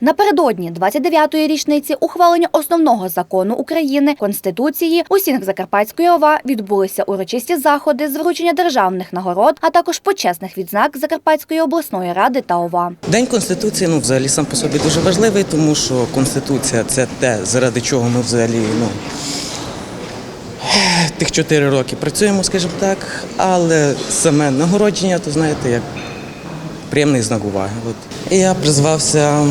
Напередодні 29-ї річниці ухвалення основного закону України Конституції у стінах Закарпатської ОВА відбулися урочисті заходи з вручення державних нагород, а також почесних відзнак Закарпатської обласної ради та ОВА. День Конституції ну, взагалі сам по собі дуже важливий, тому що Конституція це те, заради чого ми взагалі ну, тих чотири роки працюємо, скажімо так. Але саме нагородження, то знаєте, як приємний знак уваги. От. Я призвався,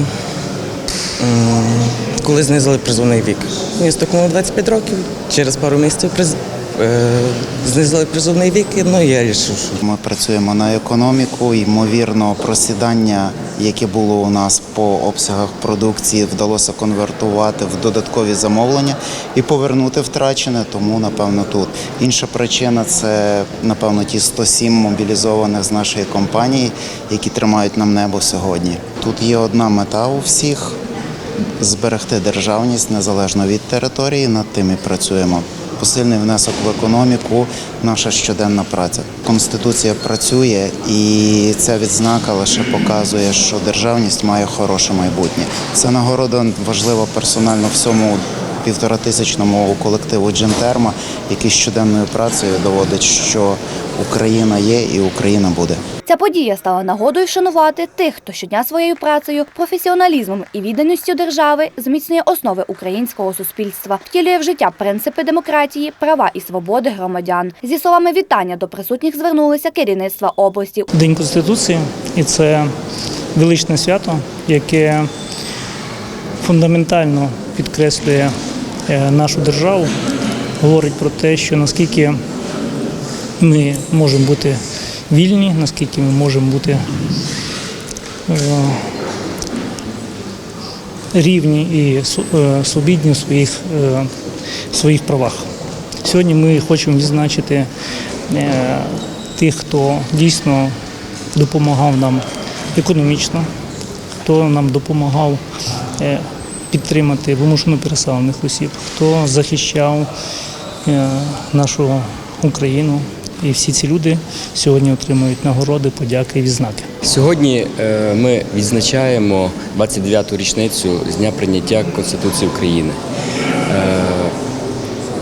коли знизили призовний вік. Мені стукнуло 25 років, через пару місяців приз... е, знизили призовний вік, ну я вирішив, що Ми працюємо на економіку. Ймовірно, просідання, яке було у нас по обсягах продукції, вдалося конвертувати в додаткові замовлення і повернути втрачене. Тому напевно тут інша причина це напевно ті 107 мобілізованих з нашої компанії, які тримають нам небо сьогодні. Тут є одна мета у всіх. Зберегти державність незалежно від території, над тим і працюємо. Посильний внесок в економіку, наша щоденна праця. Конституція працює, і ця відзнака лише показує, що державність має хороше майбутнє. Ця нагорода важлива персонально всьому півторатисячному колективу Джентерма, який щоденною працею доводить, що Україна є і Україна буде. Ця подія стала нагодою вшанувати тих, хто щодня своєю працею, професіоналізмом і відданістю держави зміцнює основи українського суспільства, втілює в життя принципи демократії, права і свободи громадян. Зі словами вітання до присутніх звернулися керівництва області. День Конституції, і це величне свято, яке фундаментально підкреслює е, нашу державу, говорить про те, що наскільки ми можемо бути вільні, наскільки ми можемо бути е, рівні і е, свобідні в своїх, е, в своїх правах. Сьогодні ми хочемо відзначити е, тих, хто дійсно допомагав нам економічно, хто нам допомагав е, підтримати вимушено переселених осіб, хто захищав е, нашу Україну. І всі ці люди сьогодні отримують нагороди, подяки і відзнаки. Сьогодні е, ми відзначаємо 29-ту річницю з дня прийняття Конституції України. Е,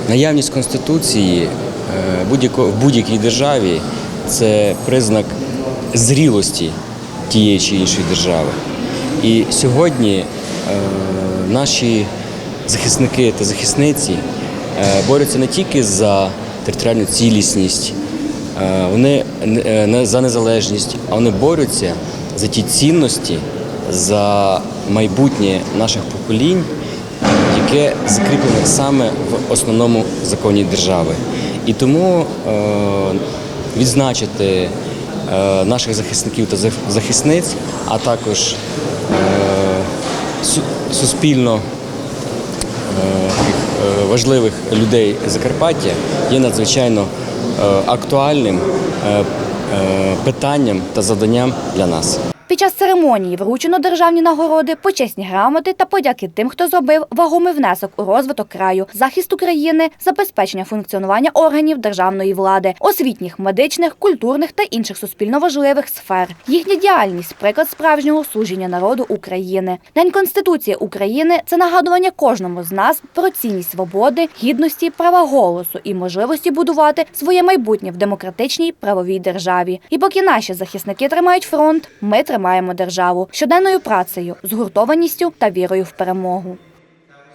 Наявність Конституції е, в будь-якій державі це признак зрілості тієї чи іншої держави. І сьогодні наші захисники та захисниці борються не тільки за територіальну цілісність, Вони е, не за незалежність, а вони борються за ті цінності, за майбутнє наших поколінь, яке закріплене саме в основному законі держави. І тому е, відзначити е, наших захисників та захисниць, а також е, суспільно е, е, важливих людей Закарпаття є надзвичайно е, актуальним е, е, питанням та завданням для нас. Під час церемонії вручено державні нагороди, почесні грамоти та подяки тим, хто зробив вагомий внесок у розвиток краю, захист України, забезпечення функціонування органів державної влади, освітніх, медичних, культурних та інших суспільно важливих сфер. Їхня діяльність приклад справжнього служіння народу України. День Конституції України це нагадування кожному з нас про цінність свободи, гідності, права голосу і можливості будувати своє майбутнє в демократичній правовій державі. І поки наші захисники тримають фронт, ми тримаємо державу щоденною працею, згуртованістю та вірою в перемогу.